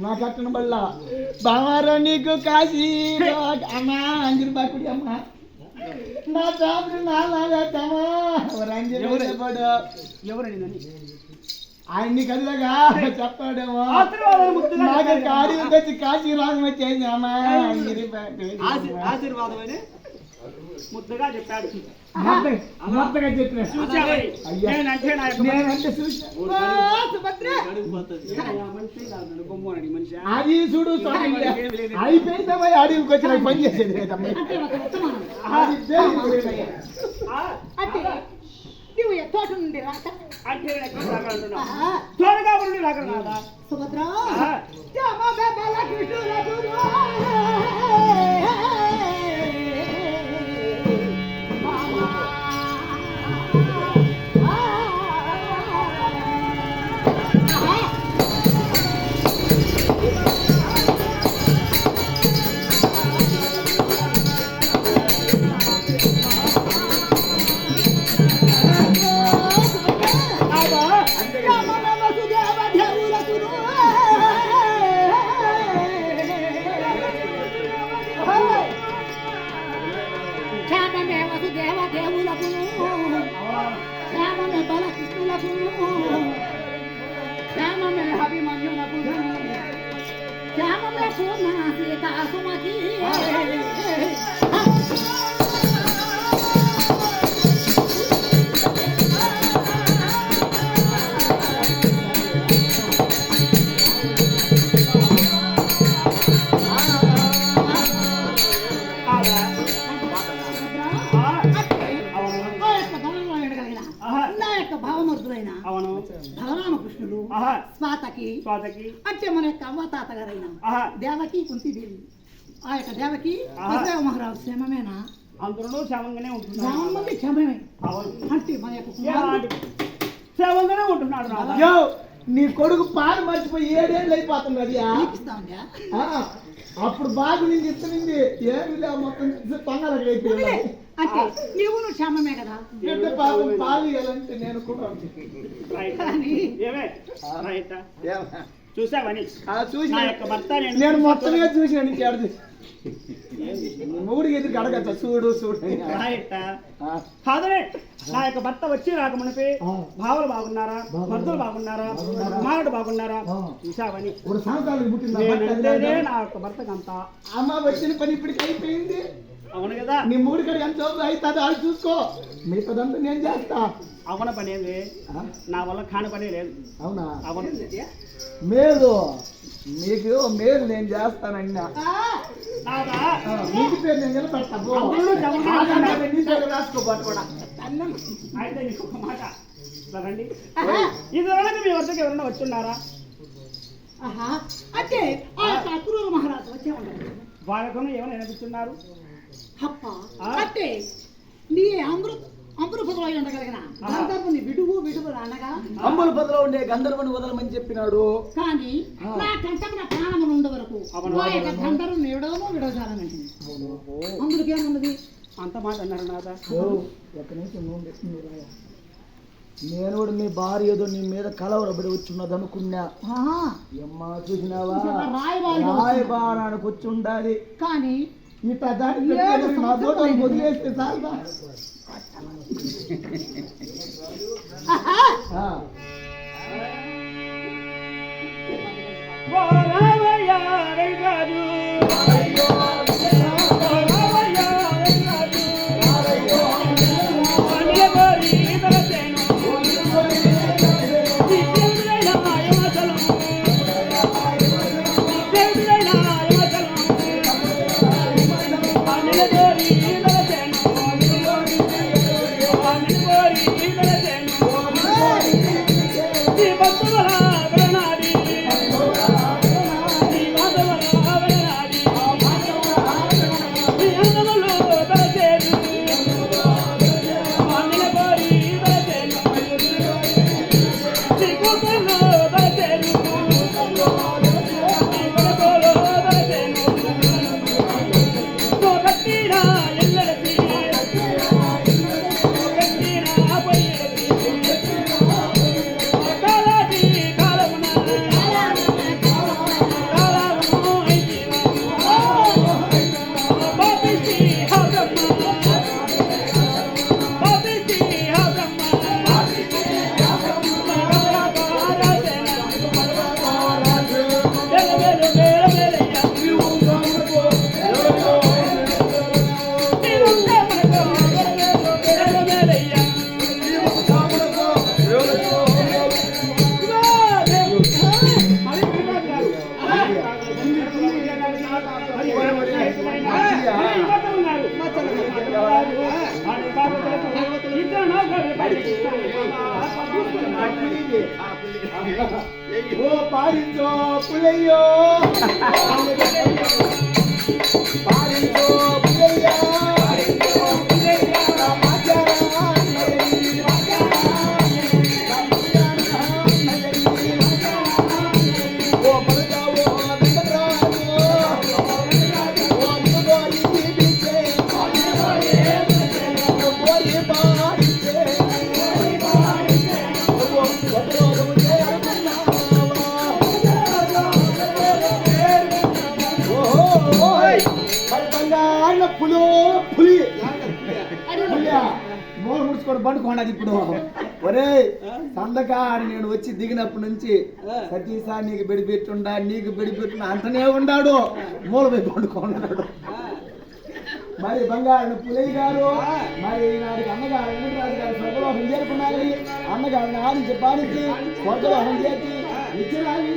నా కట్టన బల్ల బావారా నీకు కాశీ అమ్మా అంజలి బాకుడి అమ్మా. నా చాపుడు నా రంజపడు ఎవరండి ఆయన నీకు అదిలాగా చెప్పాడేమో. నాకు కాడి వచ్చి కాశీ అమ్మా అంజలి ఆశీర్వాదం ముద్దుగా చెప్పాడు. అది. చూడు. అయిపోయిందమ్మా అడవికి వచ్చి నాకు పని చేసేది నువ్వు తోట నుండి రాక. త్వరగా ఉండి రాక Subhadra. Já não mexo na vida, tô నా యొక్క భావమూర్తులైన అవును. బలరామకృష్ణులు ఆహా. స్వాతకి స్వాతకి. అంటే మన యొక్క అవ్వ తాతగారైన ఆహా. దేవకి కుంతిదేవి. ఆ యొక్క దేవకి మహారాజు క్షేమమేనా? అందరూ క్షేమంగానే ఉంటున్నారు క్షేమమే. అవును. అంటే మన యొక్క క్షేమంగానే ఉంటున్నాడు నీ కొడుకు పాలు మర్చిపోయి ఏడేళ్ళు అయిపోతుంది అది ఇస్తాంగా అప్పుడు బాగు నుంచి ఇస్తుంది ఏమి లేవు మొత్తం అయిపోయింది. అంటే నీవు నువ్వు క్షేమమే కదా. బిడ్డ పాపం పాలు ఇవ్వాలంటే నేను కూడా చూసావని ఆ చూసి నా యొక్క భర్త నేను మొత్తంగా చూసిన నీకు ఎడది మూడికి ఎదురు అడగచ్చా చూడు చూడు. కాదనే నా యొక్క భర్త వచ్చి రాకమునిపి ఆ. భావులు బాగున్నారా? మర్దులు బాగున్నారా? కుమారుడు బాగున్నారా. చూసావని నా? యొక్క భర్తకు అంత అమ్మ వచ్చిన పని ఇప్పటికి అయిపోయింది. అవును కదా? నీ మూడు కడ ఎంత అవుతుంది అది చూసుకో. మిగతాదంతా నేను చేస్తా. అవన పని ఏంది? నా వల్ల కాని పని లేదు. అవునా? అవను. మేలు. మీకు మేలు నేను చేస్తానన్నా. నీకు పేరు నేను నిలబెడతా పో. అందరూ జమగా ఆ గంటలో నీ పేరు రాసుకో బాటు కూడా అన్నం. అయితే నీకు ఒక మాట. రండి. ఇది వరకు మీ వద్దకు ఎవరన్నా వచ్చున్నారా? ఆహా. అంటే ఆ అక్రూర మహారాజు వచ్చే వాళ్ళకు ఏమైనా వినిపిస్తున్నారు? అంటే నీ ఉండగలిగిన గంధర్వుని విడువు విడువు అనగా? అంబుల పదలో ఉండే గంధర్వుని వదలమని చెప్పినాడు. కానీ. నా కంటకు నా ప్రాణములు ఉండే వరకు గంధర్వుని విడవను విడవజాలని అందుకేమున్నది అంత మాట అన్నారు నాదా. ఓ, ఒక్క నిమిషం. నేను కూడా మీ భార్య ఏదో నీ మీద కలవరబడి వచ్చిన్నది అనుకున్నా. ఎమ్మా చూసినావా? రాయబారానికి వచ్చి ఉండాలి కానీ इटा दाढी पेटलेलं साधं पण बोलली असते चाल बा हा। Bora, vai, vai, vai, vai, ஓ பாரிஞ்சோ பிள்ளையோ பாரிஞ்சோ ముడుచుకొని పండుకోండి ఇప్పుడు. ఒరే సందకాడి నేను వచ్చి దిగినప్పటి నుంచి ప్రతిసారి నీకు బెడిపెట్టుండా నీకు బెడిపెట్టుండా అంటనే ఉన్నాడు. మూల పోయి పండుకున్నాడు మరి బంగారు పులయ్య గారు మరి నాటికి అన్నగారు వెంకటరాజు గారు స్వర్గలోహం చేరుకున్నారని అన్నగారిని ఆడించి పాడించి స్వర్గలోహం చేసి నిత్యరాజు